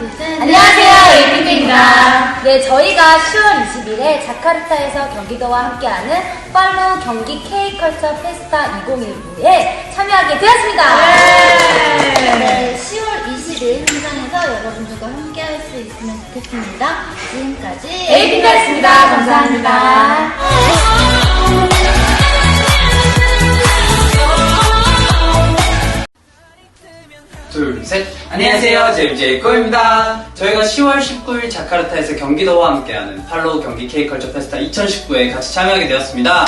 안녕하세요, 에이핑크입니다. 네, 저희가 10월 20일에 자카르타에서 경기도와 함께하는 팔로우 경기 K컬처 페스타 2019에 참여하게 되었습니다. 네, 10월 20일 현장에서 여러분들과 함께 할 수 있으면 좋겠습니다. 지금까지 에이핑크였습니다. 감사합니다. 둘, 셋. 안녕하세요. 제임제 코입니다. 저희가 10월 19일 자카르타에서 경기도와 함께하는 팔로우 경기 K컬처 페스타 2019에 같이 참여하게 되었습니다. 와!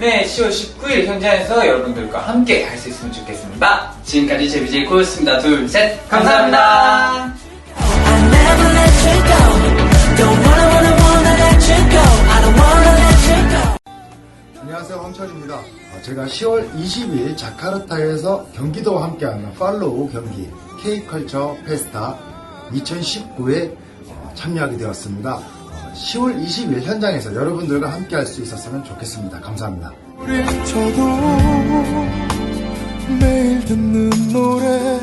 네, 10월 19일 현장에서 여러분들과 함께 할 수 있으면 좋겠습니다. 지금까지 제비제 코였습니다. 둘, 셋. 감사합니다. I never let you 황철입니다. 어, 제가 10월 20일 자카르타에서 경기도와 함께하는 팔로우 경기 K컬처 페스타 2019에 어, 참여하게 되었습니다. 어, 10월 20일 현장에서 여러분들과 함께 할 수 있었으면 좋겠습니다. 감사합니다. 저도 매일 듣는 노래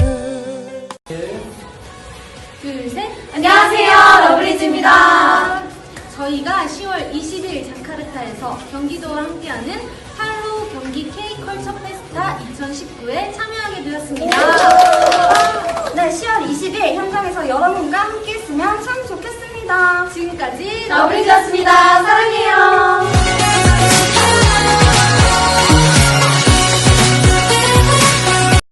둘, 셋. 안녕하세요, 러블리즈입니다. 저희가 10월 20일 자카르타에서 경기도와 함께하는 팔로우 경기 K컬처 페스타 2019에 참여하게 되었습니다. 네, 10월 20일 현장에서 여러분과 함께 했으면 참 좋겠습니다. 지금까지 러블리즈였습니다. 사랑해요.